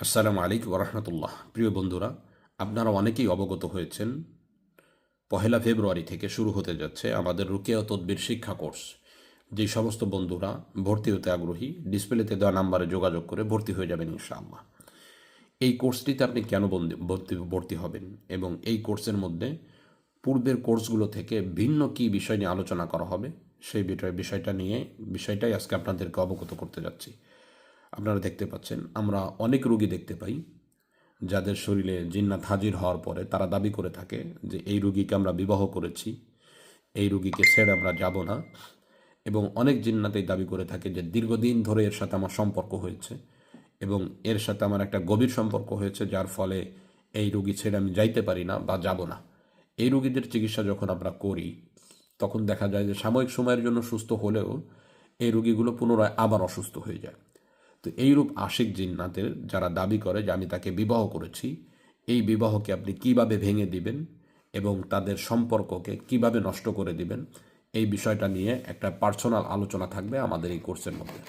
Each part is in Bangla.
আসসালামু আলাইকুম রহমতুল্লাহ প্রিয় বন্ধুরা, আপনারা অনেকেই অবগত হয়েছেন, পহেলা ফেব্রুয়ারি থেকে শুরু হতে যাচ্ছে আমাদের রুকিয়া তদ্বির শিক্ষা কোর্স। যে সমস্ত বন্ধুরা ভর্তি হতে আগ্রহী, ডিসপ্লেতে দেওয়া নাম্বারে যোগাযোগ করে ভর্তি হয়ে যাবেন ইনশাআল্লাহ। এই কোর্সটিতে আপনি কেন ভর্তি ভর্তি হবেন এবং এই কোর্সের মধ্যে পূর্বের কোর্সগুলো থেকে ভিন্ন কী বিষয় নিয়ে আলোচনা করা হবে, সেই বিষয়, বিষয়টা নিয়ে, বিষয়টাই আজকে আপনাদেরকে অবগত করতে যাচ্ছি। আপনারা দেখতে পাচ্ছেন, আমরা অনেক রোগী দেখতে পাই যাদের শরীরে জিন্নাত হাজির হওয়ার পরে তারা দাবি করে থাকে যে, এই রুগীকে আমরা বিবাহ করেছি, এই রুগীকে ছেড়ে আমরা যাব না। এবং অনেক জিন্নাতেই দাবি করে থাকে যে, দীর্ঘদিন ধরে এর সাথে আমার সম্পর্ক হয়েছে এবং এর সাথে আমার একটা গভীর সম্পর্ক হয়েছে, যার ফলে এই রুগী ছেড়ে আমি যাইতে পারি না বা যাব না। এই রুগীদের চিকিৎসা যখন আমরা করি, তখন দেখা যায় যে, সাময়িক সময়ের জন্য সুস্থ হলেও এই রুগীগুলো পুনরায় আবার অসুস্থ হয়ে যায়। তো এইরূপ আশিক জিন্নাতের যারা দাবি করে যে আমি তাকে বিবাহ করেছি, এই বিবাহকে আপনি কীভাবে ভেঙে দিবেন এবং তাদের সম্পর্ককে কীভাবে নষ্ট করে দিবেন, এই বিষয়টা নিয়ে একটা পার্সোনাল আলোচনা থাকবে আমাদের এই কোর্সের মধ্যে,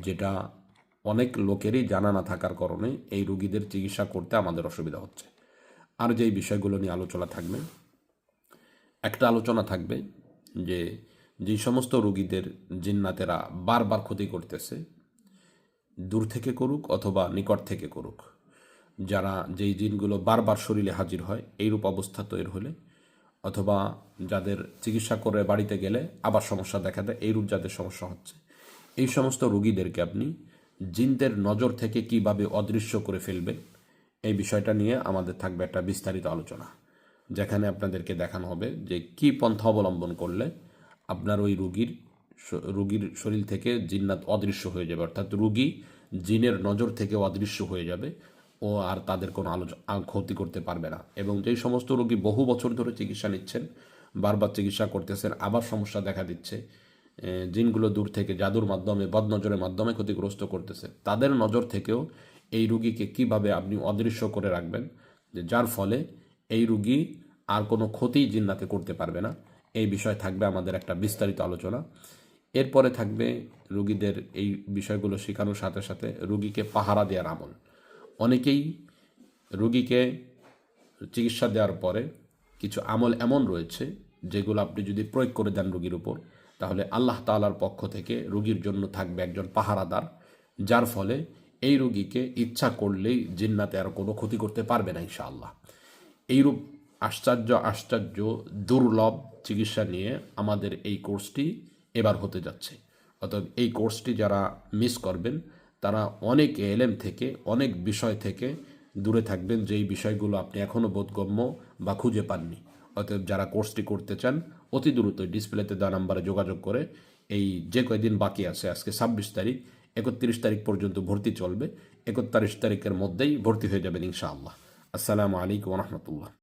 যেটা অনেক লোকেরই জানা না থাকার কারণে এই রুগীদের চিকিৎসা করতে আমাদের অসুবিধা হচ্ছে। আর যেই বিষয়গুলো নিয়ে আলোচনা থাকবে, একটা আলোচনা থাকবে যে যেই সমস্ত রুগীদের জিন্নাতেরা বারবার ক্ষতি করতেছে দূর থেকে করুক অথবা নিকট থেকে করুক। যারা যেই জিনগুলো বারবার শরীরে হাজির হয়, এইরূপ অবস্থা তৈরি হলে অথবা যাদের চিকিৎসা করে বাড়িতে গেলে আবার সমস্যা দেখা দেয়, এইরূপ যাদের সমস্যা হচ্ছে। এই সমস্ত রুগীদেরকে আপনি জিনদের নজর থেকে কীভাবে অদৃশ্য করে ফেলবেন, এই বিষয়টা নিয়ে আমাদের থাকবে একটা বিস্তারিত আলোচনা, যেখানে আপনাদেরকে দেখানো হবে যে কি পন্থা অবলম্বন করলে আপনার ওই রুগীর রুগীর শরীর থেকে জিন্নাত অদৃশ্য হয়ে যাবে, অর্থাৎ রুগী জিনের নজর থেকে অদৃশ্য হয়ে যাবে ও আর তাদের কোনো আলোচনা ক্ষতি করতে পারবে না। এবং যেই সমস্ত রোগী বহু বছর ধরে চিকিৎসা নিচ্ছেন, বারবার চিকিৎসা করতেছেন, আবার সমস্যা দেখা দিচ্ছে জিনগুলো দূর থেকে জাদুর মাধ্যমে, বদনজরের মাধ্যমে ক্ষতিগ্রস্ত করতেছে, তাদের নজর থেকেও এই রুগীকে কীভাবে আপনি অদৃশ্য করে রাখবেন? যে যার ফলে এই রুগী আর কোনো ক্ষতি জিন্নাতে করতে পারবে না। এই বিষয় থাকবে আমাদের একটা বিস্তারিত আলোচনা। এরপরে থাকবে রুগীদের এই বিষয়গুলো শেখানোর সাথে সাথে রুগীকে পাহারা দেওয়ার আমল। অনেকেই রুগীকে চিকিৎসা দেওয়ার পরে কিছু আমল এমন রয়েছে, যেগুলো আপনি যদি প্রয়োগ করে দেন রুগীর উপর, তাহলে আল্লাহ তাআলার পক্ষ থেকে রুগীর জন্য থাকবে একজন পাহারাদার, যার ফলে এই রুগীকে ইচ্ছা করলেই জিন্নাতে আর কোনো ক্ষতি করতে পারবে না ইনশাআল্লাহ। এইরূপ আশ্চর্য আশ্চর্য দুর্লভ চিকিৎসা নিয়ে আমাদের এই কোর্সটি এবার হতে যাচ্ছে। অতএব এই কোর্সটি যারা মিস করবেন, তারা অনেক এলেম থেকে, অনেক বিষয় থেকে দূরে থাকবেন যেই বিষয়গুলো আপনি এখনও বোধগম্য বা খুঁজে পাননি। অতএব যারা কোর্সটি করতে চান, অতি দ্রুত ডিসপ্লেতে দেওয়া নাম্বারে যোগাযোগ করে এই যে কয়দিন বাকি আছে, আজকে ছাব্বিশ তারিখ, একত্রিশ তারিখ পর্যন্ত ভর্তি চলবে। একত্রিশ তারিখের মধ্যেই ভর্তি হয়ে যাবেন ইনশাআল্লাহ। আসসালামু আলাইকুম রহমতুল্লাহ।